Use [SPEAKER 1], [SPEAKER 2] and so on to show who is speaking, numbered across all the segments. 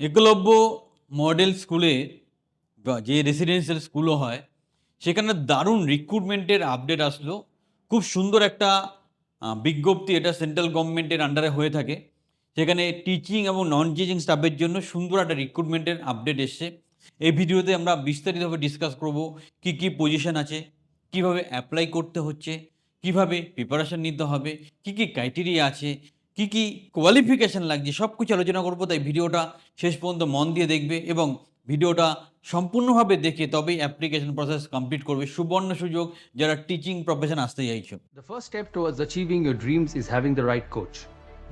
[SPEAKER 1] Eklavya model স্কুলে, যে residential স্কুলও হয়, সেখানে দারুণ রিক্রুটমেন্টের আপডেট আসলো। খুব সুন্দর একটা বিজ্ঞপ্তি এটা সেন্ট্রাল গভর্নমেন্টের আন্ডারে হয়ে থাকে। সেখানে টিচিং এবং নন টিচিং স্টাফের জন্য সুন্দর একটা রিক্রুটমেন্টের আপডেট এসছে। এই ভিডিওতে আমরা বিস্তারিতভাবে ডিসকাস করব কি কি পজিশন আছে, কীভাবে অ্যাপ্লাই করতে হচ্ছে, কীভাবে প্রিপারেশন নিতে হবে, কি কি ক্রাইটেরিয়া আছে কি কি কোয়ালিফিকেশান লাগছে সব কিছু আলোচনা করব তাই ভিডিওটা শেষ পর্যন্ত মন দিয়ে দেখবে এবং ভিডিওটা সম্পূর্ণভাবে দেখে তবেই অ্যাপ্লিকেশন প্রসেস কমপ্লিট করবে। সুবর্ণ সুযোগ যারা টিচিং প্রফেশন আসতে চাইছো।
[SPEAKER 2] The first step towards achieving your dreams is having the right coach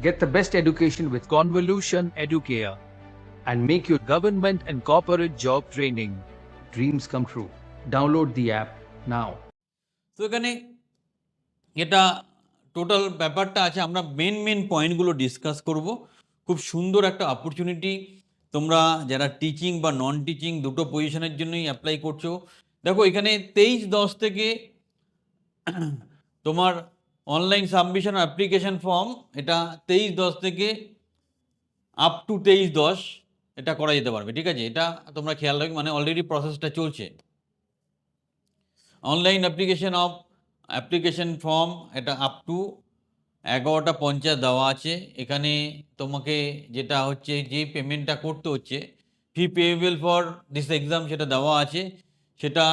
[SPEAKER 2] get the best education with
[SPEAKER 3] convolution educare
[SPEAKER 2] and make your government and corporate job training dreams come true download the app now
[SPEAKER 1] তো এখানে এটা total ব্যাপারটা আছে, আমরা main main পয়েন্টগুলো discuss করব। খুব সুন্দর একটা অপরচুনিটি তোমরা যারা টিচিং বা নন টিচিং দুটো পজিশনের জন্যই অ্যাপ্লাই করছ। দেখো, এখানে তেইশ, দশ থেকে তোমার অনলাইন সাবমিশন অ্যাপ্লিকেশন ফর্ম এটা তেইশ, দশ থেকে আপ টু তেইশ, দশ, এটা করা যেতে পারবে, ঠিক আছে? এটা তোমরা খেয়াল রাখবে মানে অলরেডি প্রসেসটা চলছে। Online application of application form, এটা আপ টু এগারোটা পঞ্চাশ দেওয়া আছে। এখানে তোমাকে যেটা হচ্ছে, যে পেমেন্টটা করতে হচ্ছে fee payable for this exam সেটা দেওয়া আছে। সেটা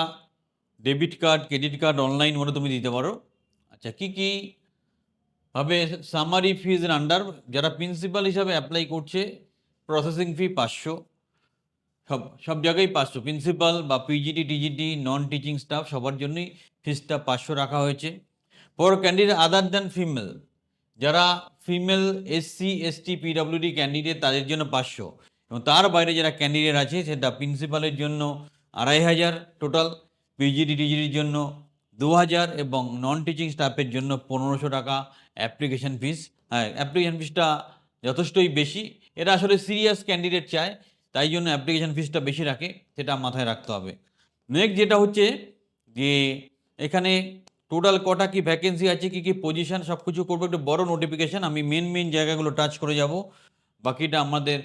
[SPEAKER 1] debit card credit card online মোডে তুমি দিতে পারো। আচ্ছা কী কী ভাবে সামারি ফিজ আন্ডার যারা প্রিন্সিপাল হিসাবে অ্যাপ্লাই করছে প্রসেসিং ফি পাঁচশো। সব সব জায়গায় পাঁচশো। প্রিন্সিপাল বা PGT TGT non teaching staff সবার জন্যই ফিসটা পাঁচশো রাখা হয়েছে। For candidate other than female যারা female SC ST PWD candidate তাদের জন্য পাঁচশো। এবং তার বাইরে যারা ক্যান্ডিডেট আছে, সেটা প্রিন্সিপালের জন্য আড়াই হাজার টোটাল পিজিডি টিজিটির জন্য দু হাজার এবং নন টিচিং স্টাফের জন্য পনেরোশো টাকা অ্যাপ্লিকেশন ফিস হ্যাঁ অ্যাপ্লিকেশন ফিসটা যথেষ্টই বেশি। এটা আসলে সিরিয়াস ক্যান্ডিডেট চায়, তাই জন্য অ্যাপ্লিকেশন ফিসটা বেশি রাখে, সেটা মাথায় রাখতে হবে। নেক্সট যেটা হচ্ছে যে এখানে টোটাল কটা কি ভ্যাকেন্সি আছে, কি কি পজিশন সব কিছু করব, একটু বড় নোটিফিকেশান আমি মেন মেন জায়গাগুলো টাচ করে যাব। বাকিটা আমাদের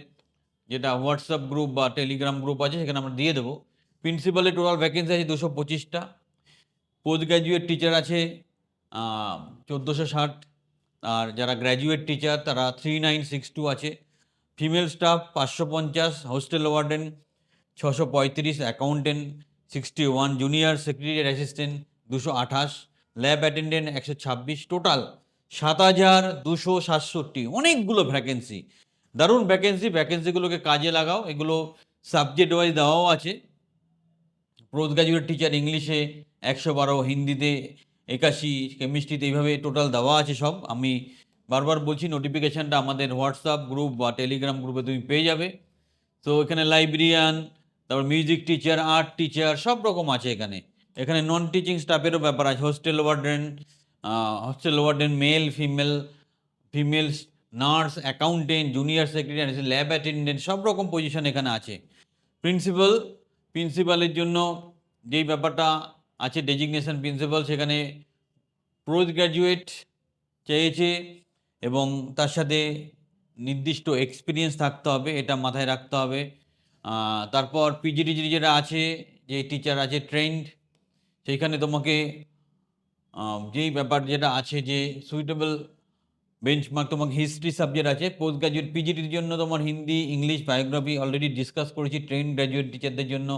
[SPEAKER 1] যেটা হোয়াটসঅ্যাপ গ্রুপ বা টেলিগ্রাম গ্রুপ আছে, সেখানে আমরা দিয়ে দেবো। প্রিন্সিপালের টোটাল ভ্যাকেন্সি আছে দুশো পঁচিশটা। পোস্ট গ্র্যাজুয়েট টিচার আছে চোদ্দোশো ষাট। আর যারা গ্র্যাজুয়েট টিচার তারা থ্রি নাইন সিক্স টু আছে। ফিমেল স্টাফ পাঁচশো পঞ্চাশ হোস্টেল ওয়ার্ডেন ছশো পঁয়ত্রিশ accountant sixty one junior secretary assistant দুশো আঠাশ, ল্যাব অ্যাটেন্ডেন্ট একশো ছাব্বিশ, টোটাল সাত হাজার দুশো সাতষট্টি। অনেকগুলো ভ্যাকেন্সি দারুণ ভ্যাকেন্সি ভ্যাকেন্সিগুলোকে কাজে লাগাও। এগুলো সাবজেক্ট ওয়াইজ দেওয়াও আছে। পোস্ট গ্রাজুয়েট টিচার ইংলিশে একশো বারো, হিন্দিতে একাশি কেমিস্ট্রিতে এইভাবে টোটাল দেওয়া আছে সব। আমি বারবার বলছি নোটিফিকেশানটা আমাদের হোয়াটসঅ্যাপ গ্রুপ বা টেলিগ্রাম গ্রুপে তুমি পেয়ে যাবে। তো এখানে লাইব্রেরিয়ান তারপর মিউজিক টিচার আর্ট টিচার সব রকম আছে এখানে। এখানে নন টিচিং স্টাফেরও ব্যাপার আছে। Hostel warden hostel warden male female female nurse accountant junior secretary lab attendant সব রকম পজিশন এখানে আছে। প্রিন্সিপাল প্রিন্সিপালের জন্য যেই ব্যাপারটা আছে ডেজিগনেশন প্রিন্সিপাল সেখানে পোস্ট গ্র্যাজুয়েট চেয়েছে এবং তার সাথে নির্দিষ্ট এক্সপিরিয়েন্স থাকতে হবে, এটা মাথায় রাখতে হবে। তারপর পিজিটিজি যেটা আছে, যে টিচার আছে ট্রেন্ড সেইখানে তোমাকে যেই ব্যাপার যেটা আছে যে সুইটেবল বেঞ্চমার্ক তোমাকে হিস্ট্রি সাবজেক্ট আছে পোস্ট গ্রাজুয়েট পিজিটির জন্য তোমার Hindi, English biography already discuss করেছি ট্রেন গ্র্যাজুয়েট টিচারদের জন্য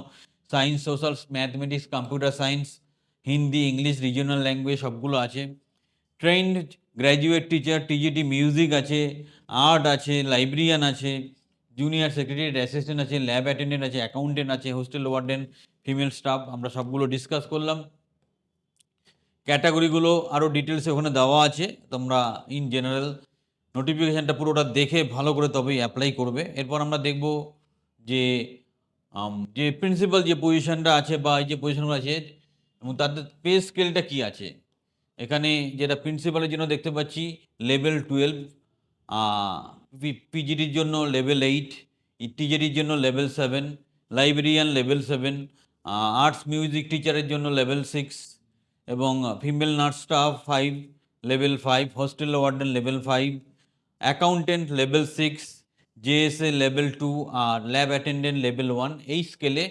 [SPEAKER 1] science social mathematics computer science Hindi, English regional language সবগুলো আছে। Trained graduate teacher TGT music আছে আর্ট আছে লাইব্রেরিয়ান আছে জুনিয়র সেক্রেটারি অ্যাসিস্ট্যান্ট আছে ল্যাব অ্যাটেন্ডেন্ট আছে অ্যাকাউন্টেন্ট আছে হোস্টেল ওয়ার্ডেন ফিমেল স্টাফ আমরা সবগুলো ডিসকাস করলাম। ক্যাটাগরিগুলো আরও ডিটেলসে ওখানে দেওয়া আছে। তোমরা ইন জেনারেল নোটিফিকেশানটা পুরোটা দেখে ভালো করে তবেই অ্যাপ্লাই করবে। এরপর আমরা দেখব যে যে প্রিন্সিপাল যে পজিশনটা আছে বা এই যে পজিশনগুলো আছে, এবং তাদের পে স্কেলটা কি আছে? এখানে যেটা প্রিন্সিপালের জন্য দেখতে পাচ্ছি লেভেল টুয়েলভ পিজিডির জন্য লেভেল এইট টিজারির জন্য level seven librarian level seven arts music টিচারের জন্য লেভেল সিক্স এবং female nurse staff five level five hostel warden level five accountant level six JSA level two আর ল্যাব অ্যাটেন্ডেন্ট লেভেল ওয়ান এই স্কেলে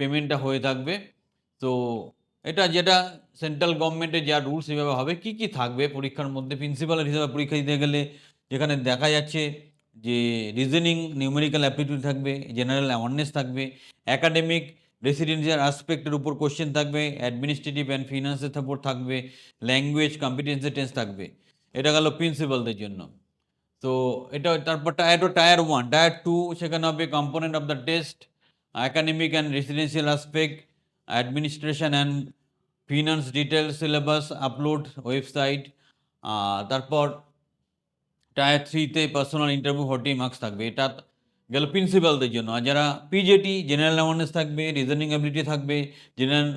[SPEAKER 1] পেমেন্টটা হয়ে থাকবে। তো এটা যেটা সেন্ট্রাল গভর্নমেন্টের যা রুলস সেভাবে হবে, কি কি থাকবে পরীক্ষার মধ্যে? প্রিন্সিপালের হিসাবে পরীক্ষা দিতে গেলে যেখানে দেখা যাচ্ছে যে রিজনিং নিউমেরিক্যাল অ্যাপটিটিউড থাকবে জেনারেল অ্যাওয়ারনেস থাকবে একাডেমিক রেসিডেন্সিয়াল অ্যাসপেক্টের উপর কোশ্চেন থাকবে অ্যাডমিনিস্ট্রেটিভ অ্যান্ড ফিনান্সের উপর থাকবে ল্যাঙ্গুয়েজ কম্পিটেন্সি টেস্ট থাকবে। এটা গেল প্রিন্সিপালদের জন্য। তো এটা তারপর tier two tier one tier two সেখানে হবে component of the test academic and residential aspect administration and finance detail syllabus upload website তারপর টায়ার থ্রিতে পার্সোনাল ইন্টারভিউ ফর্টি মার্কস থাকবে। এটা গেল প্রিন্সিপালদের জন্য। আর যারা পিজেটি জেনারেল অ্যাওয়ারনেস থাকবে রিজনিং অ্যাবিলিটি থাকবে জেনারেল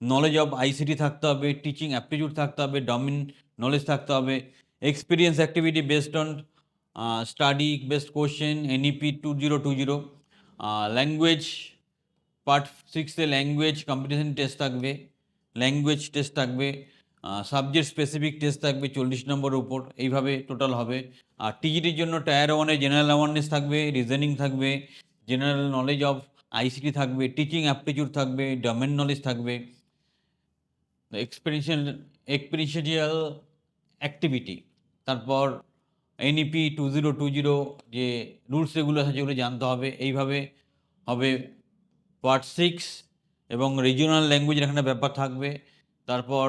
[SPEAKER 1] নলেজ অফ আইসিটি থাকতে হবে টিচিং অ্যাপটিটিউড থাকতে হবে ডমিন নলেজ থাকতে হবে experience activity based on study based question NEP two zero two zero language part সিক্সে ল্যাঙ্গুয়েজ কম্পিটিশন টেস্ট থাকবে ল্যাঙ্গুয়েজ টেস্ট থাকবে সাবজেক্ট স্পেসিফিক টেস্ট থাকবে, চল্লিশ নম্বরের উপর, এইভাবে টোটাল হবে। আর টিজিটির জন্য টায়ার ওয়ানে জেনারেল অ্যাওয়ারনেস থাকবে রিজনিং থাকবে জেনারেল নলেজ অফ আইসিটি থাকবে টিচিং অ্যাপটিটিউড থাকবে ডোমেন নলেজ থাকবে এক্সপেরিয়েন্সিয়াল এক্সপেরিয়েন্সিয়াল অ্যাক্টিভিটি তারপর NEP two zero two zero যে রুলস রেগুলেশন আছে যেগুলো জানতে হবে। এইভাবে হবে পার্ট সিক্স এবং রিজিওনাল ল্যাঙ্গুয়েজের এখানে ব্যাপার থাকবে। তারপর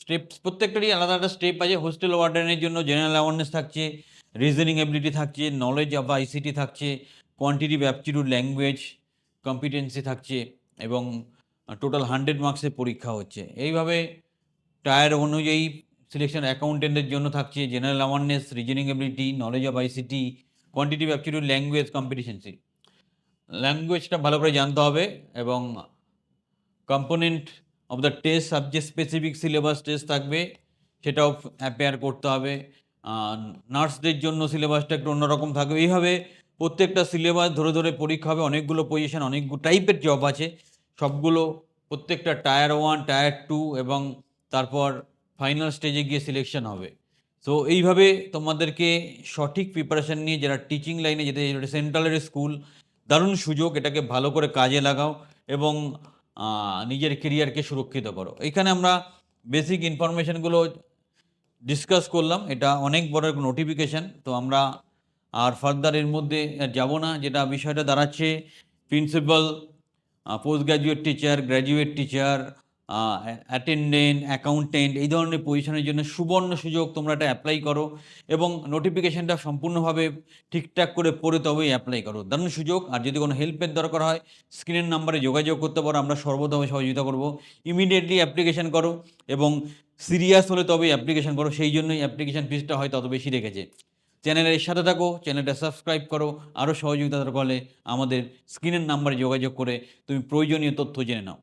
[SPEAKER 1] স্টেপ, প্রত্যেকটারই আলাদা আলাদা স্টেপ আছে। হোস্টেল ওয়ার্ডেনের জন্য জেনারেল অ্যাওয়ারনেস থাকছে রিজনিং এবিলিটি থাকছে নলেজ অফ আইসিটি থাকছে কোয়ান্টিটিভ অ্যাপটিটিউড ল্যাঙ্গুয়েজ কম্পিটেন্সি থাকছে এবং টোটাল হান্ড্রেড মার্কসের পরীক্ষা হচ্ছে। এইভাবে টায়ার অনুযায়ী সিলেকশন অ্যাকাউন্টেন্টের জন্য থাকছে general awareness reasoning ability knowledge of ICT quantitative aptitude language competency ল্যাঙ্গুয়েজটা ভালো করে জানতে হবে এবং component of the test subject specific syllabus test থাকবে, সেটাও অ্যাপেয়ার করতে হবে। নার্সদের জন্য সিলেবাসটা একটু অন্যরকম থাকবে। এইভাবে প্রত্যেকটা সিলেবাস ধরে ধরে পরীক্ষা হবে, অনেকগুলো পজিশন অনেক টাইপের জব আছে। সবগুলো প্রত্যেকটা টায়ার ওয়ান টায়ার টু এবং তারপর ফাইনাল স্টেজে গিয়ে সিলেকশন হবে। তো এইভাবে তোমাদেরকে সঠিক প্রিপারেশান নিয়ে যারা টিচিং লাইনে যেতে সেন্ট্রালের স্কুল দারুণ সুযোগ, এটাকে ভালো করে কাজে লাগাও এবং নিজের কেরিয়ারকে সুরক্ষিত করো। এখানে আমরা বেসিক ইনফরমেশানগুলো ডিসকাস করলাম। এটা অনেক বড় এক নোটিফিকেশান তো আমরা আর ফার্দার এর মধ্যে যাব না। যেটা বিষয়টা দাঁড়াচ্ছে principal post graduate teacher graduate teacher attendant accountant এই ধরনের পজিশনের জন্য সুবর্ণ সুযোগ তোমরা এটা অ্যাপ্লাই করো এবং নোটিফিকেশানটা সম্পূর্ণভাবে ঠিকঠাক করে পড়ে তবেই অ্যাপ্লাই করো। দারুণ সুযোগ। আর যদি কোনো হেল্পের দরকার হয় স্ক্রিনের নাম্বারে যোগাযোগ করতে পারো, আমরা সর্বতভাবে সহযোগিতা করব। ইমিডিয়েটলি অ্যাপ্লিকেশন করো এবং সিরিয়াস হলে তবেই অ্যাপ্লিকেশান করো। সেই জন্যই অ্যাপ্লিকেশান ফিসটা হয়তো তত বেশি রেখেছে। চ্যানেলের সাথে থাকো চ্যানেলটা সাবস্ক্রাইব করো। আরও সহযোগিতা দরকার হলে আমাদের স্ক্রিনের নাম্বারে যোগাযোগ করে তুমি প্রয়োজনীয় তথ্য জেনে নাও।